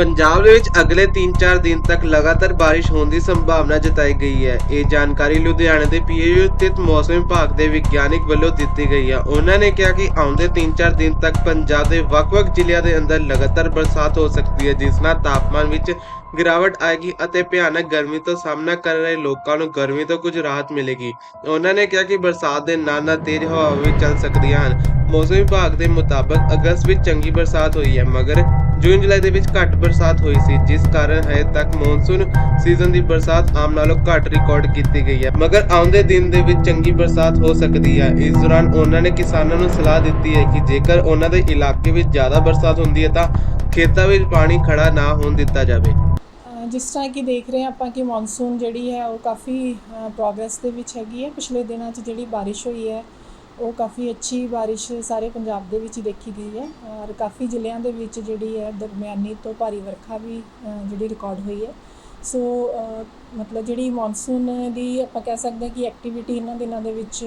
ਪੰਜਾਬ ਦੇ ਵਿੱਚ ਅਗਲੇ 3-4 ਦਿਨ ਤੱਕ ਲਗਾਤਾਰ ਬਾਰਿਸ਼ ਹੋਣ ਦੀ ਸੰਭਾਵਨਾ ਜਤਾਈ ਗਈ ਹੈ। ਇਹ ਜਾਣਕਾਰੀ ਲੁਧਿਆਣਾ ਦੇ ਪੀਏਯੂ ਸਥਿਤ ਮੌਸਮ ਵਿਭਾਗ ਦੇ ਵਿਗਿਆਨਿਕ ਵੱਲੋਂ ਦਿੱਤੀ ਗਈ ਹੈ। ਉਹਨਾਂ ਨੇ ਕਿਹਾ ਕਿ ਆਉਂਦੇ 3-4 ਦਿਨ ਤੱਕ ਪੰਜਾਬ ਦੇ ਵੱਖ-ਵੱਖ ਜ਼ਿਲ੍ਹਿਆਂ ਦੇ ਅੰਦਰ ਲਗਾਤਾਰ ਬਰਸਾਤ ਹੋ ਸਕਦੀ ਹੈ, ਜਿਸ ਨਾਲ ਤਾਪਮਾਨ ਵਿੱਚ ਗਿਰਾਵਟ ਆਏਗੀ ਅਤੇ ਭਿਆਨਕ ਗਰਮੀ ਤੋਂ ਸਾਹਮਣਾ ਕਰ ਰਹੇ ਲੋਕਾਂ ਨੂੰ ਗਰਮੀ ਤੋਂ ਕੁਝ ਰਾਹਤ ਮਿਲੇਗੀ। ਉਹਨਾਂ ਨੇ ਕਿਹਾ ਕਿ ਬਰਸਾਤ ਦੇ ਨਾਲ ਨਾਲ ਤੇਜ਼ ਹਵਾਵਾਂ ਵੀ ਚੱਲ ਸਕਦੀਆਂ ਹਨ। ਮੌਸਮ ਵਿਭਾਗ ਦੇ ਮੁਤਾਬਕ ਅਗਸਤ ਵਿੱਚ ਚੰਗੀ ਬਰਸਾਤ ਹੋਈ ਹੈ, ਮਗਰ ਜੂਨ ਜੁਲਾਈ ਦੇ ਵਿੱਚ ਘੱਟ ਬਰਸਾਤ ਹੋਈ ਸੀ, ਜਿਸ ਕਾਰਨ ਹਜੇ ਤੱਕ ਮੌਨਸੂਨ ਸੀਜ਼ਨ ਦੀ ਬਰਸਾਤ ਆਮ ਨਾਲੋਂ ਘੱਟ ਰਿਕਾਰਡ ਕੀਤੀ ਗਈ ਹੈ। ਮਗਰ ਆਉਂਦੇ ਦਿਨ ਦੇ ਵਿੱਚ ਚੰਗੀ ਬਰਸਾਤ ਹੋ ਸਕਦੀ ਹੈ। ਇਸ ਦੌਰਾਨ ਉਹਨਾਂ ਨੇ ਕਿਸਾਨਾਂ ਨੂੰ ਸਲਾਹ ਦਿੱਤੀ ਹੈ ਕਿ ਜੇਕਰ ਉਹਨਾਂ ਦੇ ਇਲਾਕੇ ਵਿੱਚ ਜ਼ਿਆਦਾ ਬਰਸਾਤ ਹੁੰਦੀ ਹੈ ਤਾਂ ਖੇਤਾਂ ਵਿੱਚ ਪਾਣੀ ਖੜਾ ਨਾ ਹੋਣ ਦਿੱਤਾ ਜਾਵੇ। ਜਿਸ ਤਰ੍ਹਾਂ ਕਿ ਦੇਖ ਰਹੇ ਹਾਂ ਆਪਾਂ ਕਿ ਮੌਨਸੂਨ ਜਿਹੜੀ ਹੈ ਉਹ ਕਾਫੀ ਪ੍ਰੋਗਰੈਸ ਦੇ ਵਿੱਚ ਹੈਗੀ ਹੈ। ਪਿਛਲੇ ਦਿਨਾਂ 'ਚ ਜਿਹੜੀ ਬਾਰਿਸ਼ ਹੋਈ ਹੈ ਉਹ ਕਾਫੀ ਅੱਛੀ ਬਾਰਿਸ਼ ਸਾਰੇ ਪੰਜਾਬ ਦੇ ਵਿੱਚ ਹੀ ਦੇਖੀ ਗਈ ਹੈ ਔਰ ਕਾਫੀ ਜ਼ਿਲ੍ਹਿਆਂ ਦੇ ਵਿੱਚ ਜਿਹੜੀ ਹੈ ਦਰਮਿਆਨੀ ਤੋਂ ਭਾਰੀ ਵਰਖਾ ਵੀ ਜਿਹੜੀ ਰਿਕਾਰਡ ਹੋਈ ਹੈ। ਸੋ ਮਤਲਬ ਜਿਹੜੀ ਮੌਨਸੂਨ ਦੀ ਆਪਾਂ ਕਹਿ ਸਕਦੇ ਹਾਂ ਕਿ ਐਕਟੀਵਿਟੀ ਇਹਨਾਂ ਦਿਨਾਂ ਦੇ ਵਿੱਚ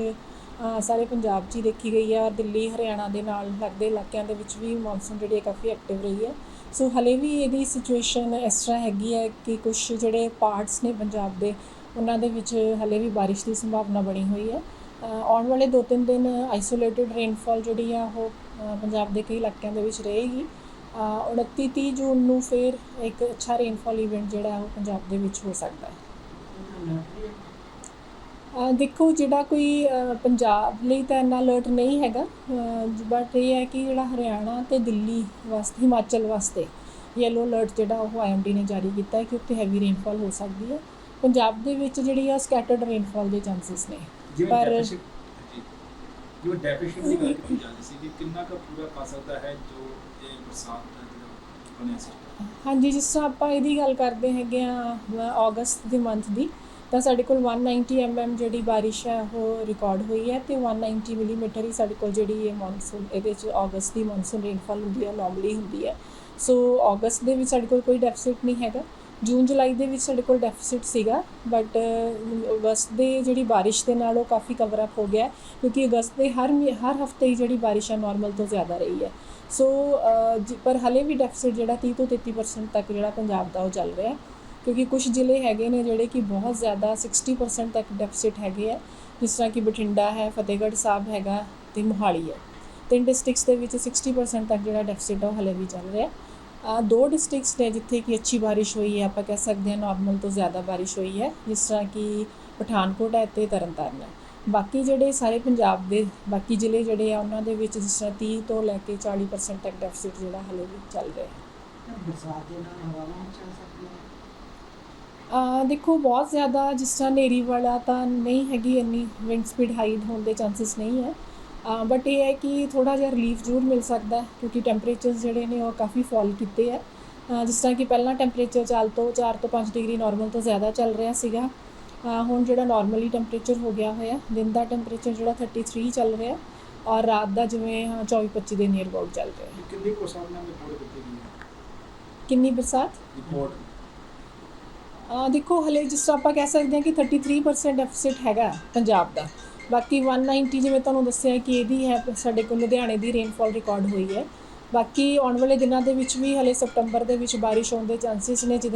ਸਾਰੇ ਪੰਜਾਬ 'ਚ ਹੀ ਦੇਖੀ ਗਈ ਹੈ ਔਰ ਦਿੱਲੀ, ਹਰਿਆਣਾ ਦੇ ਨਾਲ ਲੱਗਦੇ ਇਲਾਕਿਆਂ ਦੇ ਵਿੱਚ ਵੀ ਮੌਨਸੂਨ ਜਿਹੜੀ ਹੈ ਕਾਫੀ ਐਕਟਿਵ ਰਹੀ ਹੈ। ਸੋ ਹਲੇ ਵੀ ਇਹਦੀ ਸਿਚੁਏਸ਼ਨ ਇਸ ਤਰ੍ਹਾਂ ਹੈਗੀ ਹੈ ਕਿ ਕੁਝ ਜਿਹੜੇ ਪਾਰਟਸ ਨੇ ਪੰਜਾਬ ਦੇ, ਉਹਨਾਂ ਦੇ ਵਿੱਚ ਹਲੇ ਵੀ ਬਾਰਿਸ਼ ਦੀ ਸੰਭਾਵਨਾ ਬਣੀ ਹੋਈ ਹੈ। ਆਉਣ ਵਾਲੇ 2-3 ਦਿਨ ਆਈਸੋਲੇਟਿਡ ਰੇਨਫਾਲ ਜਿਹੜੀ ਆ ਉਹ ਪੰਜਾਬ ਦੇ ਕਈ ਇਲਾਕਿਆਂ ਦੇ ਵਿੱਚ ਰਹੇਗੀ। ਅ, 29-30 ਜੂਨ ਨੂੰ ਫਿਰ ਇੱਕ ਅੱਛਾ ਰੇਨਫਾਲ ਇਵੈਂਟ ਜਿਹੜਾ ਉਹ ਪੰਜਾਬ ਦੇ ਵਿੱਚ ਹੋ ਸਕਦਾ ਹੈ। ਦੇਖੋ ਜਿਹੜਾ ਕੋਈ ਪੰਜਾਬ ਲਈ ਤਾਂ ਇੰਨਾ ਅਲਰਟ ਨਹੀਂ ਹੈਗਾ। ਬਟ ਇਹ ਹੈ ਕਿ ਜਿਹੜਾ ਹਰਿਆਣਾ ਤੇ ਦਿੱਲੀ ਵਾਸਤੇ ਹਿਮਾਚਲ ਵਾਸਤੇ ਯੈਲੋ ਅਲਰਟ ਜਿਹੜਾ ਉਹ ਆਈਐਮਡੀ ਨੇ ਜਾਰੀ ਕੀਤਾ ਹੈ ਕਿ ਉੱਥੇ ਹੈਵੀ ਰੇਨਫਾਲ ਹੋ ਸਕਦੀ ਹੈ। ਪੰਜਾਬ ਦੇ ਵਿੱਚ ਜਿਹੜੀ ਆ ਸਕੈਟਰਡ ਰੇਨਫਾਲ ਦੇ ਚਾਂਸਸ ਨੇ। ਜਿਵੇਂ ਪਰ- ਡੈਫੀਸ਼ੀਟ ਜੀ। ਜਿਵੇਂ ਡੈਫੀਸ਼ੀਟ ਦੀ ਗੱਲ ਕੀਤੀ ਜਾਂਦੀ ਸੀ ਕਿ ਕਿੰਨਾ ਕੁ ਪੂਰਾ ਕਰ ਸਕਦਾ ਹੈ ਜੋ ਇਹ ਬਰਸਾਤ ਦਾ ਜਿਹੜਾ ਬਣਿਆ ਸੀ। ਹਾਂਜੀ ਜਿਸ ਤਰ੍ਹਾਂ ਆਪਾਂ ਇਹਦੀ ਗੱਲ ਕਰਦੇ ਹੈਗੇ ਆ ਅਗਸਤ ਦੇ ਮੰਥ ਦੀ ਤਾਂ ਸਾਡੇ ਕੋਲ 190 mm ਜਿਹੜੀ ਬਾਰਿਸ਼ ਹੈ ਉਹ ਰਿਕਾਰਡ ਹੋਈ ਹੈ ਤੇ 190 ਮਿਲੀਮੀਟਰ ਹੀ ਸਾਡੇ ਕੋਲ ਜਿਹੜੀ ਇਹ ਮੌਨਸੂਨ ਇਹਦੇ ਚ ਅਗਸਤ ਦੀ ਮੌਨਸੂਨ ਰੇਨਫਾਲ ਹੁੰਦੀ ਹੈ ਨਾਰਮਲੀ ਹੁੰਦੀ ਹੈ। ਸੋ ਅਗਸਤ ਦੇ ਵਿੱਚ ਸਾਡੇ ਕੋਲ ਕੋਈ ਡੈਫਿਸਿਟ ਨਹੀਂ ਹੈਗਾ। ਜੂਨ ਜੁਲਾਈ ਦੇ ਵਿੱਚ ਸਾਡੇ ਕੋਲ ਡੈਫਿਸਿਟ ਸੀਗਾ ਬਟ ਅਗਸਤ ਦੇ ਜਿਹੜੀ ਬਾਰਿਸ਼ ਦੇ ਨਾਲ ਉਹ ਕਾਫੀ ਕਵਰ ਅਪ ਹੋ ਗਿਆ ਕਿਉਂਕਿ ਅਗਸਤ ਦੇ ਹਰ ਮਹੀ- ਹਰ ਹਫ਼ਤੇ ਹੀ ਜਿਹੜੀ ਬਾਰਿਸ਼ ਹੈ ਨਾਰਮਲ ਤੋਂ ਜ਼ਿਆਦਾ ਰਹੀ ਹੈ। ਸੋ ਅ, ਪਰ ਹਲੇ ਵੀ ਡੈਫਿਸਿਟ ਜਿਹੜਾ 30 ਤੋਂ 33% ਤੱਕ ਜਿਹੜਾ ਪੰਜਾਬ ਦਾ ਉਹ ਚੱਲ ਰਿਹਾ ਹੈ ਕਿਉਂਕਿ ਕੁਝ ਜ਼ਿਲ੍ਹੇ ਹੈਗੇ ਨੇ ਜਿਹੜੇ ਕਿ ਬਹੁਤ ਜ਼ਿਆਦਾ 60% ਤੱਕ ਡੈਫਿਸਿਟ ਹੈਗੇ ਆ ਜਿਸ ਤਰ੍ਹਾਂ ਕਿ ਬਠਿੰਡਾ ਹੈ ਫਤਿਹਗੜ੍ਹ ਸਾਹਿਬ ਹੈਗਾ ਤੇ ਮੋਹਾਲੀ ਹੈ। ਤਿੰਨ ਡਿਸਟ੍ਰਿਕਟਸ ਦੇ ਵਿੱਚ 60% ਤੱਕ ਜਿਹੜਾ ਡੈਫਿਸਿਟ ਆ ਉਹ ਹਲੇ ਵੀ ਚੱਲ ਰਿਹਾ ਆ ਦੋ ਡਿਸਟ੍ਰਿਕਟਸ ਨੇ ਜਿੱਥੇ ਕਿ ਅੱਛੀ ਬਾਰਿਸ਼ ਹੋਈ ਹੈ ਆਪਾਂ ਕਹਿ ਸਕਦੇ ਹਾਂ ਨਾਰਮਲ ਤੋਂ ਜ਼ਿਆਦਾ ਬਾਰਿਸ਼ ਹੋਈ ਹੈ ਜਿਸ ਤਰ੍ਹਾਂ ਕਿ ਪਠਾਨਕੋਟ ਹੈ ਤੇ ਤਰਨਤਾਰਨ ਹੈ। ਬਾਕੀ ਜਿਹੜੇ ਸਾਰੇ ਪੰਜਾਬ ਦੇ ਬਾਕੀ ਜ਼ਿਲ੍ਹੇ ਜਿਹੜੇ ਆ ਉਹਨਾਂ ਦੇ ਵਿੱਚ ਜਿਸ ਤਰ੍ਹਾਂ 30 ਤੋਂ ਲੈ ਕੇ 40% ਤੱਕ ਡੈਫਿਸਿਟ ਜਿਹੜਾ ਹਲੇ ਵੀ ਚੱਲ ਰਿਹਾ ਹੈ। ਬਰਸਾਤ ਦੇ ਨਾਲ ਹਵਾਵਾਂ ਚੱਲ ਸਕਦੀਆਂ ਅਹ ਦੇਖੋ ਬਹੁਤ ਜ਼ਿਆਦਾ ਜਿਸ ਤਰ੍ਹਾਂ ਹਨੇਰੀ ਵਾਲਾ ਤਾਂ ਨਹੀਂ ਹੈਗੀ ਇੰਨੀ ਵਿੰਡ ਸਪੀਡ ਹਾਈ ਹੋਣ ਦੇ ਚਾਂਸਸ ਨਹੀਂ ਹੈ। ਬਟ ਇਹ ਹੈ ਕਿ ਥੋੜਾ ਜਿਹਾ ਰਿਲੀਫ ਜ਼ਰੂਰ ਮਿਲ ਸਕਦਾ ਕਿਉਂਕਿ ਟੈਂਪਰੇਚਰਸ ਜਿਹੜੇ ਨੇ ਉਹ ਕਾਫੀ ਫਾਲ ਕੀਤੇ ਆ ਜਿਸ ਤਰ੍ਹਾਂ ਕਿ ਪਹਿਲਾਂ ਟੈਂਪਰੇਚਰ ਚੱਲ ਤੋਂ 4 ਤੋਂ 5 ਡਿਗਰੀ ਨਾਰਮਲ ਤੋਂ ਜ਼ਿਆਦਾ ਚੱਲ ਰਿਹਾ ਸੀਗਾ। ਹੁਣ ਜਿਹੜਾ ਨਾਰਮਲੀ ਟੈਂਪਰੇਚਰ ਹੋ ਗਿਆ ਹੋਇਆ ਦਿਨ ਦਾ ਟੈਂਪਰੇਚਰ ਜਿਹੜਾ 33 ਚੱਲ ਰਿਹਾ ਔਰ ਰਾਤ ਦਾ ਜਿਵੇਂ 24 25 ਦੇ ਨੀਅਰ ਅਬਾਊਟ ਚੱਲ ਰਿਹਾ ਕਿੰਨੀ ਕੁ ਸਾਹਮਣੇ ਰਿਪੋਰਟ ਗਈ ਹੈ? ਕਿੰਨੀ ਬਰਸਾਤ? ਰਿਪੋਰਟ ਆ ਦੇਖੋ ਹਲੇ ਜਿਸ ਤਰ੍ਹਾਂ ਆਪਾਂ ਕਹਿ ਸਕਦੇ ਹਾਂ ਕਿ 33% ਡੈਫਿਸਿਟ ਹੈਗਾ ਪੰਜਾਬ ਦਾ। ਬਾਕੀ 190 ਜਿਵੇਂ ਤੁਹਾਨੂੰ ਦੱਸਿਆ ਕਿ ਇਹਦੀ ਹੈ, ਸਾਡੇ ਕੋਲ ਲੁਧਿਆਣੇ ਦੀ ਰੇਨਫਾਲ ਰਿਕਾਰਡ ਹੋਈ ਹੈ। ਬਾਕੀ ਆਉਣ ਵਾਲੇ ਦਿਨਾਂ ਦੇ ਵਿੱਚ ਵੀ ਹਲੇ ਸਪਟੰਬਰ ਦੇ ਵਿੱਚ ਬਾਰਿਸ਼ ਹੋਣ ਦੇ ਚਾਂਸਸ ਨੇ, ਜਿਹਦੇ